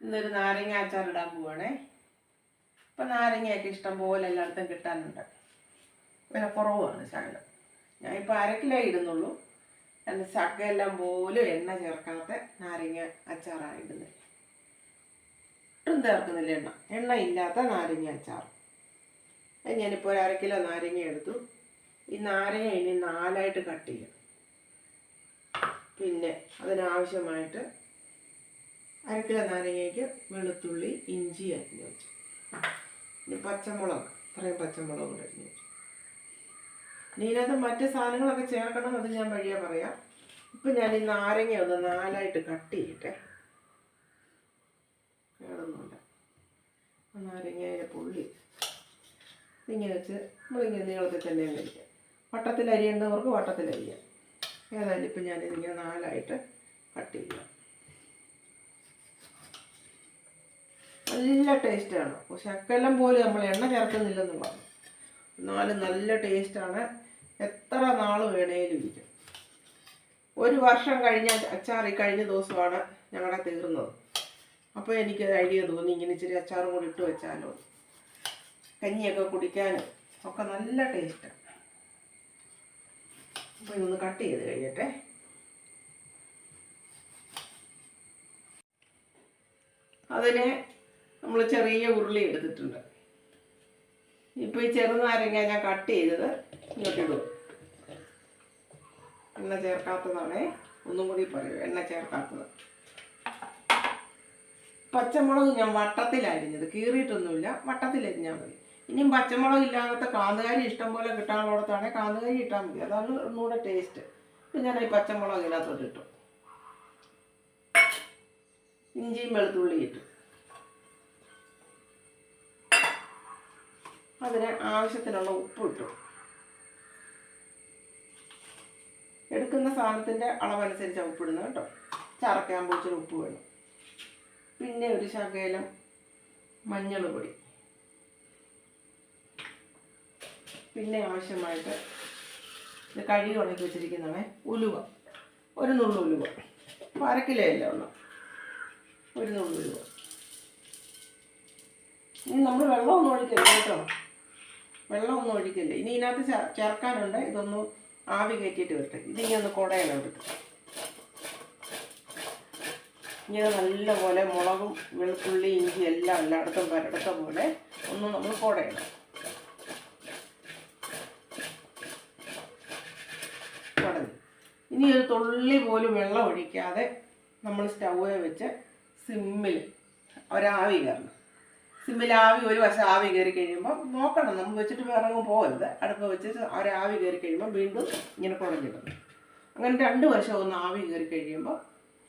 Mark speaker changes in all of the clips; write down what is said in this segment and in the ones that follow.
Speaker 1: ഇന്നൊരു നാരങ്ങ അച്ചാർ ഇടാൻ പോവാണേ. ഇപ്പം നാരങ്ങയൊക്കെ ഇഷ്ടം പോലെ എല്ലായിടത്തും കിട്ടാനുണ്ട്. വില കുറവാണ് സാധനം. ഞാൻ ഇപ്പൊ കിലോ ഇടുന്നുള്ളൂ. എന്ന ചക്കയെല്ലാം പോലും എണ്ണ ചേർക്കാത്ത നാരങ്ങ അച്ചാറാണ് ഇടുന്നത്. ഒട്ടും ചേർക്കുന്നില്ല എണ്ണ. എണ്ണ ഇല്ലാത്ത നാരങ്ങ അച്ചാർ. അത് ഞാനിപ്പോൾ ഒരു അര കിലോ നാരങ്ങ എടുത്തു. ഈ നാരങ്ങ ഇനി നാലായിട്ട് കട്ട് ചെയ്യും പിന്നെ അതിനാവശ്യമായിട്ട് അര കിലോ നാരങ്ങയ്ക്ക് വെളുത്തുള്ളി ഇഞ്ചി അരിഞ്ഞു വെച്ചു. ഇനി പച്ചമുളക് ഇത്രയും പച്ചമുളക് കൂടെ അരിഞ്ഞു വെച്ചു. ഇനി ഇതിനകത്ത് മറ്റ് സാധനങ്ങളൊക്കെ ചേർക്കണം അത് ഞാൻ വഴിയെ പറയാം. ഇപ്പം ഞാൻ ഈ നാരങ്ങ ഒന്ന് നാലായിട്ട് കട്ട് ചെയ്യട്ടെ. കേടൊന്നുമില്ല. നാരങ്ങയുടെ പുള്ളി ഇങ്ങനെ വെച്ച് നമ്മളിങ്ങനെ നീളത്തിൽ തന്നെ അരിയാം വട്ടത്തിൽ അരിയേണ്ടവർക്ക് വട്ടത്തിൽ അരിയാം. ഏതായാലും ഇപ്പം ഞാനിതിങ്ങനെ നാലായിട്ട് കട്ട് ചെയ്യാം. നല്ല ടേസ്റ്റാണ് ശക്കലം പോലും നമ്മൾ എണ്ണ ചേർക്കുന്നില്ലെന്നുള്ളതാണ്. എന്നാലും നല്ല ടേസ്റ്റാണ് എത്ര നാൾ വേണേലും ഇരിക്കും. ഒരു വർഷം കഴിഞ്ഞ അച്ചാർ ഈ കഴിഞ്ഞ ദിവസമാണ് ഞങ്ങളുടെ തീർന്നത്. അപ്പോൾ എനിക്ക് ഐഡിയ തോന്നി ഇങ്ങനെ ഇച്ചിരി അച്ചാറും കൂടി ഇട്ട് വെച്ചാലോ. കഞ്ഞിയൊക്കെ കുടിക്കാനും ഒക്കെ നല്ല ടേസ്റ്റാണ് അപ്പോൾ ഇതൊന്ന് കട്ട് ചെയ്ത് കഴിയട്ടെ. അതിന് നമ്മൾ ചെറിയ ഉരുളി എടുത്തിട്ടുണ്ട്. ഇപ്പോൾ ഈ ചെറുനാരങ്ങ ഞാൻ കട്ട് ചെയ്തത്. ഇങ്ങോട്ടിടും എണ്ണ ചേർക്കാത്തതാണേ. ഒന്നും കൂടി പറയൂ എണ്ണ ചേർക്കാത്തത്. പച്ചമുളക് ഞാൻ വട്ടത്തിലരിഞ്ഞത്. കീറിയിട്ടൊന്നുമില്ല വട്ടത്തിലരിഞ്ഞാൽ മതി. ഇനിയും പച്ചമുളക് ഇല്ലാത്ത കാന്തുകാരി ഇഷ്ടം പോലെ കിട്ടാനുള്ളിടത്താണെങ്കിൽ കാന്തുകാരി ഇട്ടാൽ മതി. അതാണ് ഒന്നുകൂടെ ടേസ്റ്റ് ഇപ്പം ഞാൻ ഈ പച്ചമുളക് ഇതിനകത്തോട്ട് ഇട്ടു. ഇഞ്ചിയും വെളുത്തുള്ളി ഇട്ടു. അതിന് ആവശ്യത്തിനുള്ള ഉപ്പ് ഇട്ടു എടുക്കുന്ന സാധനത്തിന്റെ അളവനുസരിച്ചാണ് ഉപ്പിടുന്നത് കേട്ടോ. ചറക്കാൻ ഇച്ചിരി ഉപ്പ് വേണം. പിന്നെ ഒരു ശകലം മഞ്ഞൾ പൊടി. പിന്നെ ആവശ്യമായിട്ട് ഇത് കഴുകി ഉണക്കി വെച്ചിരിക്കുന്നതാണ് ഉലുവ. ഒരു നുള്ളു ഉലുവ. അപ്പോൾ അര കിലോ ഉള്ളു. ഒരു നുള്ളു ഉലുവ. ഇനി നമ്മൾ വെള്ളമൊന്നും ഒഴിക്കരുത് കേട്ടോ. വെള്ളമൊന്നും ഒഴിക്കില്ല. ഇനി ഇതിനകത്ത് ചേർക്കാനുണ്ട്. ഇതൊന്ന് ആവി കയറ്റിയിട്ട് വരട്ടെ. ഇതിനി ഒന്ന് കുടയണം എടുത്ത്. ഇങ്ങനെ നല്ലപോലെ മുളകും വെളുത്തുള്ളി ഇഞ്ചി എല്ലാം എല്ലായിടത്തും പരടുത്ത പോലെ ഒന്ന് നമ്മൾ കുടയണം. ഇനി ഒരു തുള്ളി പോലും വെള്ളം ഒഴിക്കാതെ നമ്മൾ സ്റ്റൗവേ വെച്ച് സിമ്മിൽ ഒരാവി കയറണം. സിമ്മിൽ ആവി ഒരു വശം ആവി കയറി കഴിയുമ്പോൾ നോക്കണം. നമ്മൾ വെച്ചിട്ട് വേറെ അങ്ങ് പോകരുത് അടുപ്പ് വെച്ച് ഒരാവി കയറി കഴിയുമ്പോൾ വീണ്ടും ഇങ്ങനെ കുറഞ്ഞിടുന്നു അങ്ങനെ രണ്ട് വശം ഒന്ന് ആവി കയറി കഴിയുമ്പോൾ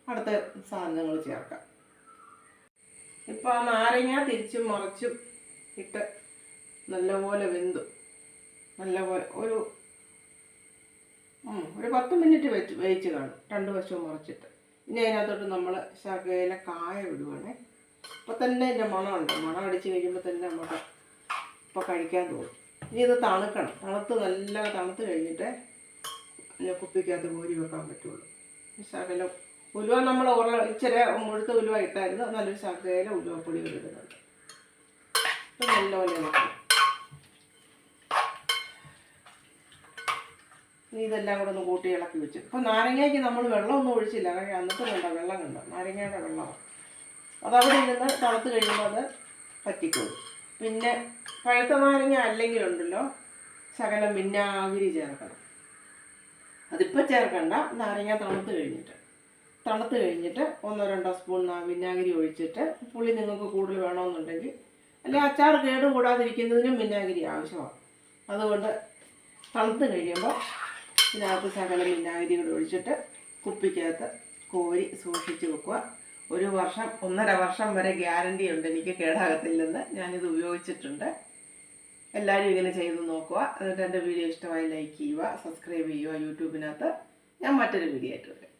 Speaker 1: അടുത്ത സാധനങ്ങൾ ചേർക്കാം. ഇപ്പോൾ ആ നാരങ്ങ തിരിച്ചും മറിച്ചും ഇട്ട് നല്ലപോലെ വെന്തു. നല്ലപോലെ ഒരു ഒരു പത്ത് മിനിറ്റ് വെച്ച് വേവിച്ച് കാണും. രണ്ട് വശവും മറിച്ചിട്ട്. ഇനി അതിനകത്തോട്ട് നമ്മൾ ശകല കായ വിടുവാണേ അപ്പോൾ തന്നെ എന്റെ മണമുണ്ട് മണം അടിച്ച് കഴിയുമ്പോൾ തന്നെ നമുക്ക് ഇപ്പോൾ കഴിക്കാൻ തോന്നും. ഇനി ഇത് തണുക്കണം. തണുത്ത് നല്ല തണുത്ത് കഴിഞ്ഞിട്ട് പിന്നെ കുപ്പിക്കകത്ത് കോരി വെക്കാൻ പറ്റുള്ളൂ. ശകലം ഉലുവ നമ്മൾ ഉറ ഇച്ചിരി മുഴുത്ത ഉലുവ ഇട്ടായിരുന്നു. നല്ലൊരു ശകല ഉലുവപ്പൊടി ഇടുന്നുണ്ട്. അപ്പം നല്ലപോലെ ഇളക്കണം. ഇനി ഇതെല്ലാം കൂടെ ഒന്ന് കൂട്ടി ഇളക്കി വെച്ചു. ഇപ്പം നാരങ്ങയ്ക്ക് നമ്മൾ വെള്ളമൊന്നും ഒഴിച്ചില്ല. കാരണം അന്നത്തെ വെള്ളം കണ്ടോ? നാരങ്ങയുടെ വെള്ളമാണ്. അതവിടെ നിന്ന് തണുത്ത് കഴിയുമ്പോൾ അത് പറ്റിക്കോളും. പിന്നെ പഴുത്ത നാരങ്ങ അല്ലെങ്കിലുണ്ടല്ലോ ശകലം വിനാഗിരി ചേർക്കണം. അതിപ്പോൾ ചേർക്കണ്ട നാരങ്ങ തണുത്ത് കഴിഞ്ഞിട്ട്. തണുത്ത് കഴിഞ്ഞിട്ട് ഒന്നോ രണ്ടോ സ്പൂൺ വിനാഗിരി ഒഴിച്ചിട്ട് പുളി നിങ്ങൾക്ക് കൂടുതൽ വേണമെന്നുണ്ടെങ്കിൽ അല്ലെങ്കിൽ അച്ചാർ കേടും കൂടാതിരിക്കുന്നതിനും വിനാഗിരി ആവശ്യമാണ്. അതുകൊണ്ട് തണുത്ത് കഴിയുമ്പോൾ ഇതിനകത്ത് ശകലം വിനാഗിരി കൂടെ ഒഴിച്ചിട്ട് കുപ്പിക്കകത്ത് കോരി സൂക്ഷിച്ച് വെക്കുക. ഒരു വർഷം ഒന്നര വർഷം വരെ ഗ്യാരണ്ടി ഉണ്ട്. എനിക്ക് കേടാകത്തില്ലെന്ന് ഞാനിത് ഉപയോഗിച്ചിട്ടുണ്ട്. എല്ലാവരും ഇങ്ങനെ ചെയ്ത് നോക്കുക. എന്നിട്ട് എന്റെ വീഡിയോ ഇഷ്ടമായി ലൈക്ക് ചെയ്യുക സബ്സ്ക്രൈബ് ചെയ്യുക യൂട്യൂബിനകത്ത്. ഞാൻ മറ്റൊരു വീഡിയോ ആയിട്ട് വരാം.